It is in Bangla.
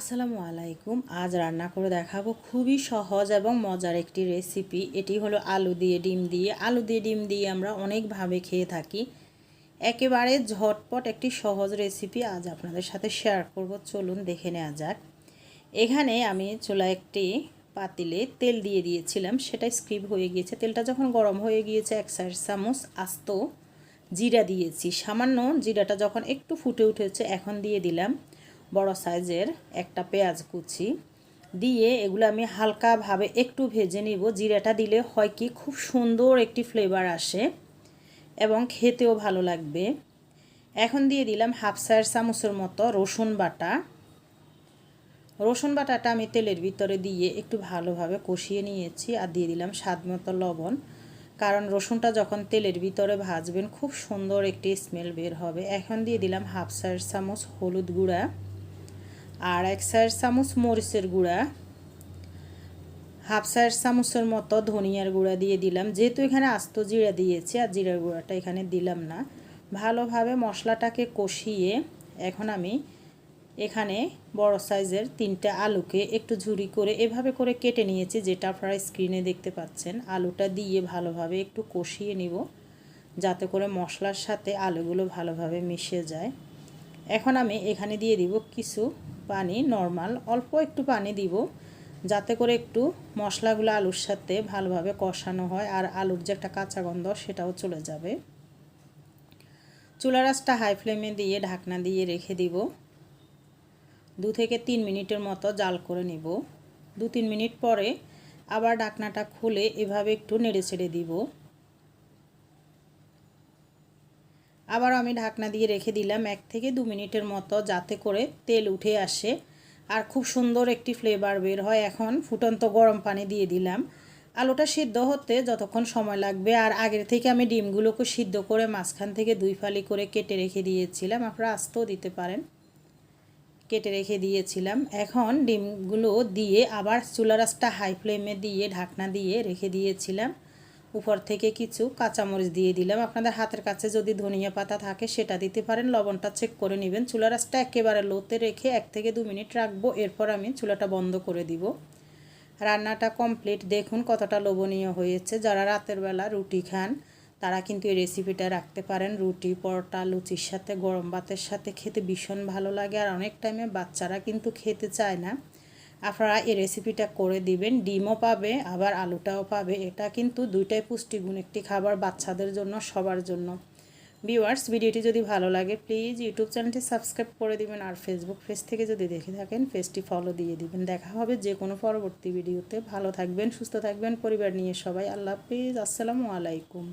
আসসালামু আলাইকুম। আজ রান্না করে দেখাবো খুবই সহজ এবং মজার একটি রেসিপি এটি হলো আলু দিয়ে ডিম দিয়ে। আলু দিয়ে ডিম দিয়ে আমরা অনেকভাবে খেয়ে থাকি। একেবারে ঝটপট একটি সহজ রেসিপি আজ আপনাদের সাথে শেয়ার করব। চলুন দেখে নেওয়া যাক। এখানে আমি চুলা একটি পাতিলে তেল দিয়ে দিয়েছিলাম। সেটা স্ক্রিপ হয়ে গিয়েছে। তেলটা যখন গরম হয়ে গিয়েছে, এক সাইড চামচ আস্ত জিরা দিয়েছি। সামান্য জিরাটা যখন একটু ফুটে উঠেছে, এখন দিয়ে দিলাম। বড় সাইজের একটা পেঁয়াজ কুচি দিয়ে এগুলো আমি হালকাভাবে একটু ভেজে নিব। জিরাটা দিলে হয় কি খুব সুন্দর একটি ফ্লেভার আসে এবং খেতেও ভালো লাগবে। এখন দিয়ে দিলাম হাফ সাইড চামচের মতো রসুন বাটা। রসুন বাটাটা আমি তেলের ভিতরে দিয়ে একটু ভালোভাবে কষিয়ে নিয়েছি আর দিয়ে দিলাম স্বাদ মতো লবণ। কারণ রসুনটা যখন তেলের ভিতরে ভাজবেন খুব সুন্দর একটি স্মেল বের হবে। এখন দিয়ে দিলাম হাফ সাইড চামচ হলুদ গুঁড়া। আর এক চার চামচ মরিচের গুঁড়া, হাফ চার চামচের মতো ধনিয়ার গুঁড়া দিয়ে দিলাম। যেহেতু এখানে আস্ত জিরা দিয়েছি আর জিরার গুঁড়াটা এখানে দিলাম না, ভালোভাবে মশলাটাকে কষিয়ে এখন আমি এখানে বড় সাইজের তিনটা আলুকে একটু ঝুরি করে এভাবে করে কেটে নিয়েছি, যেটা আপনারা স্ক্রিনে দেখতে পাচ্ছেন। আলুটা দিয়ে ভালোভাবে একটু কষিয়ে নিব, যাতে করে মশলার সাথে আলুগুলো ভালোভাবে মিশে যায়। এখন আমি এখানে দিয়ে দিব কিছু পানি নর্মাল অল্প একটু পানি দিব, যাতে করে একটু মশলাগুলো আলুর সাথে ভালোভাবে কষানো হয় আর আলুর যে একটা কাঁচা গন্ধ সেটাও চলে যাবে। চুলা রাসটা হাই ফ্লেমে দিয়ে ঢাকনা দিয়ে রেখে দিব। দু থেকে তিন মিনিটের মতো জাল করে নিব। দু তিন মিনিট পরে আবার ঢাকনাটা খুলে এভাবে একটু নেড়ে ছেড়ে দিব। আবার আমি ঢাকনা দিয়ে রেখে দিলাম এক থেকে দু মিনিটের মতো যাতে করে তেল উঠে আসে। আর খুব সুন্দর একটি ফ্লেভার বের হয় এখন। ফুটন্ত গরম পানি দিয়ে দিলাম। আলুটা সিদ্ধ হতে যতক্ষণ সময় লাগবে। আর আগের থেকে আমি ডিমগুলোকে সিদ্ধ করে মাঝখান থেকে দুই ফালি করে কেটে রেখে দিয়েছিলাম। আপনারা আস্তেও দিতে পারেন। কেটে রেখে দিয়েছিলাম। এখন ডিমগুলো দিয়ে আবার চুলারাসটা হাই ফ্লেমে দিয়ে ঢাকনা দিয়ে রেখে দিয়েছিলাম। উপর থেকে কিছু কাঁচামরিচ দিয়ে দিলাম। আপনাদের হাতের কাছে যদি ধনিয়া পাতা থাকে, সেটা দিতে পারেন। লবণটা চেক করে নেবেন। চুলা রাসটা একেবারে লোতে রেখে এক থেকে দু মিনিট রাখব। এরপর আমি চুলাটা বন্ধ করে দিব। রান্নাটা কমপ্লিট দেখুন কতটা লোভনীয় হয়েছে। যারা রাতের বেলা রুটি খান, তারা কিন্তু এই রেসিপিটা রাখতে পারেন। রুটি, পরোটা, লুচির সাথে, গরম ভাতের সাথে খেতে ভীষণ ভালো লাগে। আর অনেক টাইমে বাচ্চারা কিন্তু খেতে চায় না। আপনারা এই রেসিপিটা করে দিবেন, ডিমও পাবে, আবার আলুটাও পাবে। এটা কিন্তু দুইটাই পুষ্টিগুণ, একটি খাবার বাচ্চাদের জন্য, সবার জন্য। ভিউয়ার্স ভিডিওটি যদি ভালো লাগে প্লিজ ইউটিউব চ্যানেলটি সাবস্ক্রাইব করে দিবেন আর ফেসবুক পেজ থেকে যদি দেখে থাকেন পেজটি ফলো দিয়ে দিবেন। দেখা হবে যে কোনো পরবর্তী ভিডিওতে। ভালো থাকবেন, সুস্থ থাকবেন, পরিবার নিয়ে সবাই। আল্লাহ হাফিজ। আসসালামু আলাইকুম।